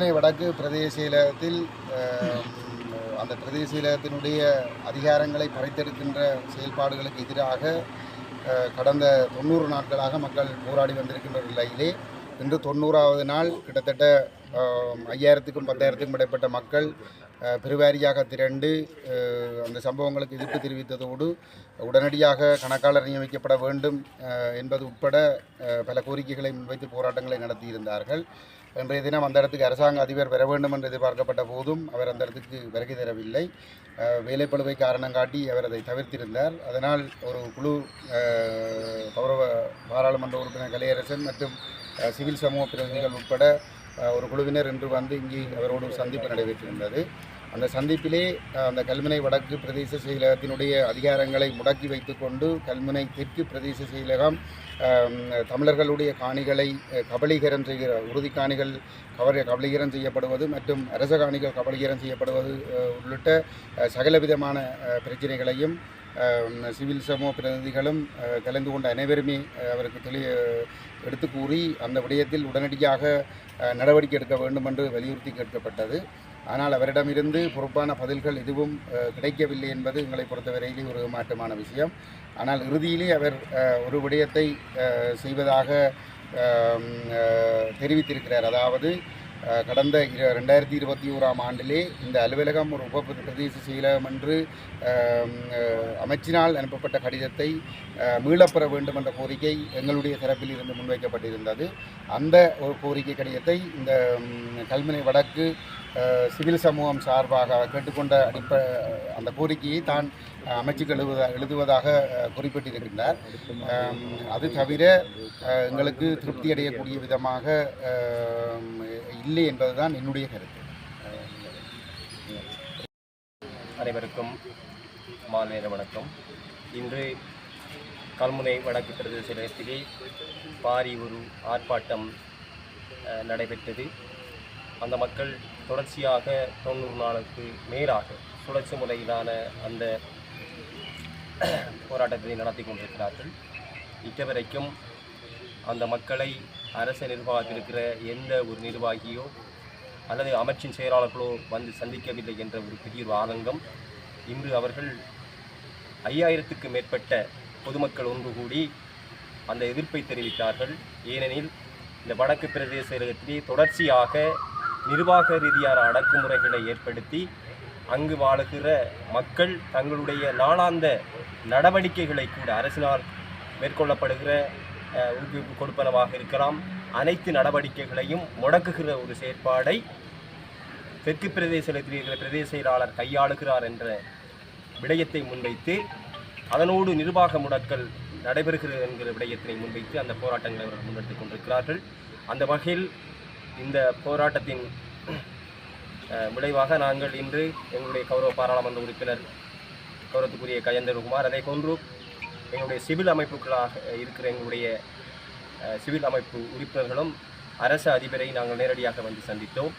சென்னை வடக்கு பிரதேச செயலகத்தில் அந்த பிரதேச செயலகத்தினுடைய அதிகாரங்களை பறித்தெடுக்கின்ற செயல்பாடுகளுக்கு எதிராக கடந்த தொண்ணூறு நாட்களாக மக்கள் போராடி வந்திருக்கின்ற நிலையிலே இன்று தொண்ணூறாவது நாள் கிட்டத்தட்ட ஐயாயிரத்துக்கும் பத்தாயிரத்துக்கும் இடைப்பட்ட மக்கள் பெருவாரியாக திரண்டு அந்த சம்பவங்களுக்கு எதிர்ப்பு தெரிவித்ததோடு உடனடியாக கணக்காளர் நியமிக்கப்பட வேண்டும் என்பது உட்பட பல கோரிக்கைகளை முன்வைத்து போராட்டங்களை நடத்தியிருந்தார்கள். இன்றைய தினம் அந்த இடத்துக்கு அரசாங்க அதிபர் வர வேண்டும் என்று எதிர்பார்க்கப்பட்ட போதும் அவர் அந்த இடத்துக்கு வருகை தரவில்லை. வேலைப்பழுவை காரணம் காட்டி அவர் அதை தவிர்த்திருந்தார். அதனால் ஒரு குழு கௌரவ பாராளுமன்ற உறுப்பினர் கலையரசன் மற்றும் சிவில் சமூக பிரதிநிதிகள் உட்பட ஒரு குழுவினர் இன்று வந்து இங்கே அவரோடு சந்திப்பு நடைபெற்றிருந்தது. அந்த சந்திப்பிலே அந்த கல்முனை வடக்கு பிரதேச செயலகத்தினுடைய அதிகாரங்களை முடக்கி வைத்துக்கொண்டு கல்முனை தெற்கு பிரதேச செயலகம் தமிழர்களுடைய காணிகளை கபலீகரம் செய்கிற உறுதி காணிகள் கவர கபலீகரம் செய்யப்படுவது மற்றும் அரச காணிகள் கபலீகரம் செய்யப்படுவது உள்ளிட்ட சகலவிதமான பிரச்சனைகளையும் சிவில் சமூக பிரதிநிதிகளும் கலந்து கொண்ட அனைவருமே அவருக்கு தெளி எடுத்து கூறி அந்த விடயத்தில் உடனடியாக நடவடிக்கை எடுக்க வேண்டும் என்று வலியுறுத்தி கேட்கப்பட்டது. ஆனால் அவரிடமிருந்து பொறுப்பான பதில்கள் எதுவும் கிடைக்கவில்லை என்பது எங்களை பொறுத்தவரையிலே ஒரு மாற்றமான விஷயம். ஆனால் இறுதியிலே அவர் ஒரு விடயத்தை செய்வதாக தெரிவித்திருக்கிறார். அதாவது கடந்த ரெண்டாயிரத்தி இருபத்தி ஓராம் ஆண்டிலே இந்த அலுவலகம் ஒரு உப பிரதேச செயலகம் என்று அமைச்சினால் அனுப்பப்பட்ட கடிதத்தை மீளப்பெற வேண்டும் என்ற கோரிக்கை எங்களுடைய தரப்பில் இருந்து முன்வைக்கப்பட்டிருந்தது. அந்த ஒரு கோரிக்கை கடிதத்தை இந்த கல்முனை வடக்கு சிவில் சமூகம் சார்பாக கேட்டுக்கொண்ட அடிப்ப அந்த கோரிக்கையை தான் அமைச்சுக்கு எழுதுவதா எழுதுவதாக குறிப்பிட்டிருக்கின்றார். அது தவிர எங்களுக்கு திருப்தி அடையக்கூடிய விதமாக இல்லை இல்லை என்பதுதான் என்னுடைய கருத்து. அனைவருக்கும் மாநில வணக்கம். இன்று கல்முனை வடக்கு பிரதேச நிலையத்திலே பாரி ஒரு ஆர்ப்பாட்டம் நடைபெற்றது. அந்த மக்கள் தொடர்ச்சியாக தொண்ணூறு நாளுக்கு மேலாக சுழற்சி முறையிலான அந்த போராட்டத்தை நடத்தி கொண்டிருக்கிறார்கள். இக்கவரைக்கும் அந்த மக்களை அரச நிர்வாகத்தில் இருக்கிற எந்த ஒரு நிர்வாகியோ அல்லது அமைச்சின் செயலாளர்களோ வந்து சந்திக்கவில்லை என்ற ஒரு பெரிய ஒரு ஆதங்கம் இன்று அவர்கள் ஐயாயிரத்துக்கு மேற்பட்ட பொதுமக்கள் ஒன்று கூடி அந்த எதிர்ப்பை தெரிவித்தார்கள். ஏனெனில் இந்த வடக்கு பிரதேச செயலகத்திலே தொடர்ச்சியாக நிர்வாக ரீதியான அடக்குமுறைகளை ஏற்படுத்தி அங்கு வாழுகிற மக்கள் தங்களுடைய நாளாந்த நடவடிக்கைகளை கூட அரசினால் மேற்கொள்ளப்படுகிற ஊக்குவிப்பு கொடுப்பனவாக இருக்கலாம். அனைத்து நடவடிக்கைகளையும் முடக்குகிற ஒரு செயற்பாடை தெற்கு பிரதேசத்தில் இருக்கிற பிரதேச செயலாளர் கையாளுகிறார் என்ற விடயத்தை முன்வைத்து அதனோடு நிர்வாக முடக்கல் நடைபெறுகிறது என்கிற விடயத்தினை முன்வைத்து அந்த போராட்டங்களை அவர்கள் முன்னெடுத்துக் கொண்டிருக்கிறார்கள். அந்த வகையில் இந்த போராட்டத்தின் விளைவாக நாங்கள் இன்று எங்களுடைய கௌரவ பாராளுமன்ற உறுப்பினர் கௌரவத்துக்குரிய கஜேந்திரகுமார் அதே போன்று எங்களுடைய சிவில் அமைப்புகளாக இருக்கிற எங்களுடைய சிவில் அமைப்பு உறுப்பினர்களும் அரசு அதிபரை நாங்கள் நேரடியாக வந்து சந்தித்தோம்.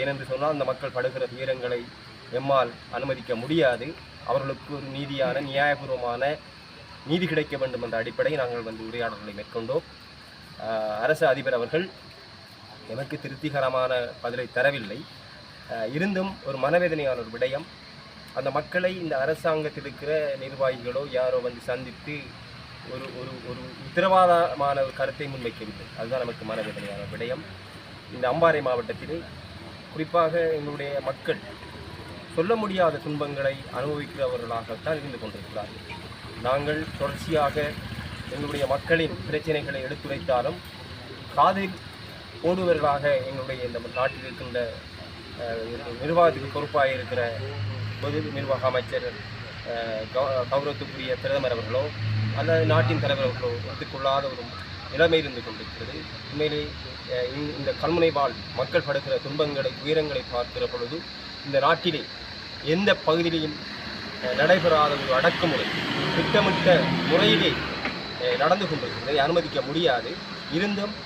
ஏனென்று சொன்னால் அந்த மக்கள் படுகிற துயரங்களை எம்மால் அனுமதிக்க முடியாது. அவர்களுக்கு ஒரு நீதியான நியாயபூர்வமான நீதி கிடைக்க வேண்டும் என்ற அடிப்படையில் நாங்கள் வந்து உரையாடல்களை மேற்கொண்டோம். அரசு அதிபர் அவர்கள் எனக்கு திருப்திகரமான பதிலை தரவில்லை. இருந்தும் ஒரு மனவேதனையான ஒரு விடயம். அந்த மக்களை இந்த அரசாங்கத்தில் இருக்கிற நிர்வாகிகளோ யாரோ வந்து சந்தித்து ஒரு ஒரு ஒரு உத்தரவாதமான ஒரு கருத்தை முன்வைக்கவில்லை. அதுதான் நமக்கு மனவேதனையான விடயம். இந்த அம்பாறை மாவட்டத்திலே குறிப்பாக எங்களுடைய மக்கள் சொல்ல முடியாத துன்பங்களை அனுபவிக்கிறவர்களாகத்தான் இருந்து கொண்டிருக்கிறார்கள். நாங்கள் தொடர்ச்சியாக எங்களுடைய மக்களின் பிரச்சனைகளை எடுத்துரைத்தாலும் காதில் ஓடுவர்களாக எங்களுடைய இந்த நாட்டில் இருக்கின்ற நிர்வாகத்துக்கு பொறுப்பாக இருக்கிற பொது நிர்வாக அமைச்சர் கௌரவத்துக்குரிய பிரதமர் அவர்களோ அல்லது நாட்டின் தலைவர் அவர்களோ ஒத்துக்கொள்ளாத ஒரு நிலைமை இருந்து கொண்டிருக்கிறது. உண்மையிலே இந்த- இந்த கல்முனை வாழ் மக்கள் படுகிற துன்பங்களை உயரங்களை பார்க்கிற பொழுது இந்த நாட்டிலே எந்த பகுதியிலையும் நடைபெறாத ஒரு அடக்குமுறை திட்டமிட்ட முறையிலே நடந்து கொண்டிருக்கிறது. இதை அனுமதிக்க முடியாது. இருந்தும்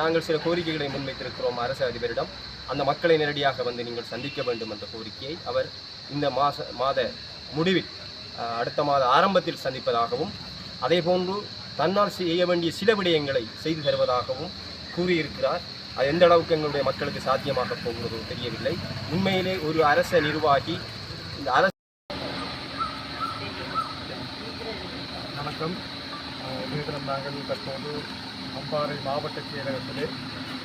நாங்கள் சில கோரிக்கைகளை முன்வைத்திருக்கிறோம் அரசு அதிபரிடம். அந்த மக்களை நேரடியாக வந்து நீங்கள் சந்திக்க வேண்டும் என்ற கோரிக்கையை அவர் இந்த மாத மாத முடிவில் அடுத்த மாத ஆரம்பத்தில் சந்திப்பதாகவும் அதேபோன்று தன்னால் செய்ய வேண்டிய சில விடயங்களை செய்து தருவதாகவும் கூறியிருக்கிறார். அது எந்த அளவுக்கு எங்களுடைய மக்களுக்கு சாத்தியமாக போகிறதோ தெரியவில்லை. உண்மையிலே ஒரு அரச நிர்வாகி இந்த அரசு வணக்கம். நாங்கள் தற்போது அம்பாறை மாவட்ட செயலகத்திலே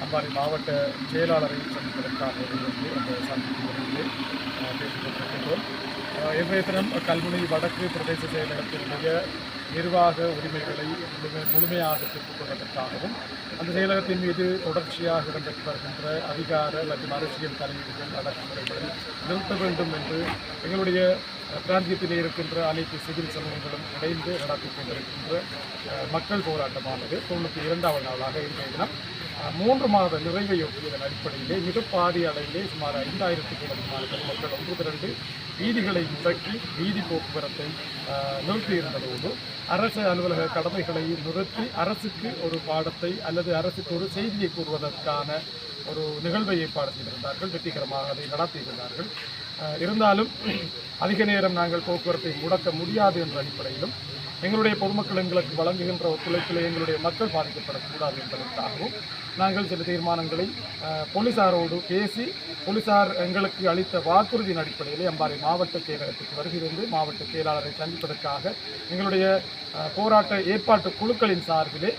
அம்பாறை மாவட்ட செயலாளரை சந்திப்பதற்காக வந்து அந்த சந்திப்பு முறையிலே அஹ் பேசிக் கொண்டிருக்கின்றோம். இன்றைய தினம் கல்முனை வடக்கு பிரதேச செயலகத்தினுடைய நிர்வாக உரிமைகளை முழுமை முழுமையாக பெற்றுக் கொள்வதற்காகவும் அந்த செயலகத்தின் மீது தொடர்ச்சியாக இடம்பெற்று வருகின்ற அதிகார மற்றும் அரசியல் தலையீடுகள் அடக்குமுறைகளை நிறுத்த வேண்டும் என்று எங்களுடைய பிராந்தியத்தில் பிராந்தியத்திலே இருக்கின்ற அனைத்து சிவில் சமூகங்களும் இணைந்து நடத்தி கொண்டிருக்கின்ற மக்கள் போராட்டமானது தொண்ணூற்றி இரண்டாவது நாளாக இன்றைய தினம் மூன்று மாத நிறைவையொட்டியதன் அடிப்படையிலே மிக பாரிய அளவிலே சுமார் ஐந்தாயிரத்துக்கும் அதிகமான பொதுமக்கள் ஒன்று திரண்டு வீதிகளை முடக்கி வீதி போக்குவரத்தை நிறுத்தியிருந்ததோடு அரசு அலுவலக கடமைகளை நிறுத்தி அரசுக்கு ஒரு பாடத்தை அல்லது அரசுக்கு ஒரு செய்தியை கூறுவதற்கான ஒரு நிகழ்வை ஏற்பாடு செய்திருந்தார்கள் வெற்றிகரமாக அதை நடத்தியிருந்தார்கள். இருந்தாலும் அதிக நேரம் நாங்கள் போக்குவரத்தை முடக்க முடியாது என்ற அடிப்படையிலும் எங்களுடைய பொதுமக்கள் எங்களுக்கு வழங்குகின்ற ஒத்துழைப்பில் எங்களுடைய மக்கள் பாதிக்கப்படக்கூடாது என்பதற்காகவும் நாங்கள் சில தீர்மானங்களை போலீசாரோடு பேசி போலீசார் எங்களுக்கு அளித்த வாக்குறுதியின் அடிப்படையில் அம்பாறை மாவட்ட செயலகத்துக்கு வருகிறது மாவட்ட செயலாளரை சந்திப்பதற்காக எங்களுடைய போராட்ட ஏற்பாட்டு குழுக்களின் சார்பிலே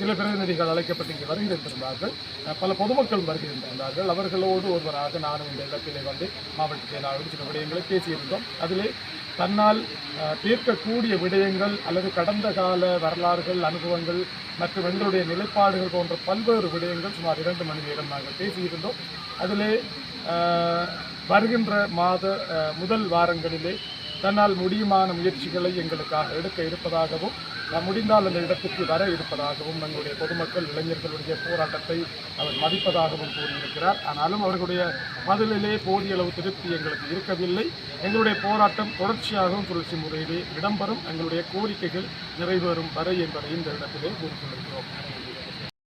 சில பிரதிநிதிகள் அழைக்கப்பட்டு இங்கே வருகின்றிருந்தார்கள் பல பொதுமக்கள் வருகின்றிருந்தார்கள் அவர்களோடு ஒருவராக நானும் இந்த இடத்திலே வந்து மாவட்ட செயலாளர் சில விடயங்களை பேசியிருந்தோம். அதிலே தன்னால் தீர்க்கக்கூடிய விடயங்கள் அல்லது கடந்த கால வரலாறுகள் அனுபவங்கள் மற்றும் எங்களுடைய நிலைப்பாடுகள் போன்ற பல்வேறு விடயங்கள் சுமார் இரண்டு மணி நேரம் நாங்கள் பேசியிருந்தோம். அதிலே வருகின்ற மாத முதல் வாரங்களிலே தன்னால் முடியுமான முயற்சிகளை எங்களுக்காக எடுக்க இருப்பதாகவும் நாம் முடிந்தால் அந்த இடத்துக்கு வர இருப்பதாகவும் எங்களுடைய பொதுமக்கள் இளைஞர்களுடைய போராட்டத்தை அவர் மதிப்பதாகவும் கூறியிருக்கிறார். ஆனாலும் அவர்களுடைய பதிலிலே போதிய அளவு திருப்தி எங்களுக்கு இருக்கவில்லை. எங்களுடைய போராட்டம் தொடர்ச்சியாகவும் சுழற்சி முறையிலே இடம்பெறும். எங்களுடைய கோரிக்கைகள் நிறைவேறும் வரை என்பதை இந்த இடத்திலே கூறிக்கொண்டிருக்கிறோம்.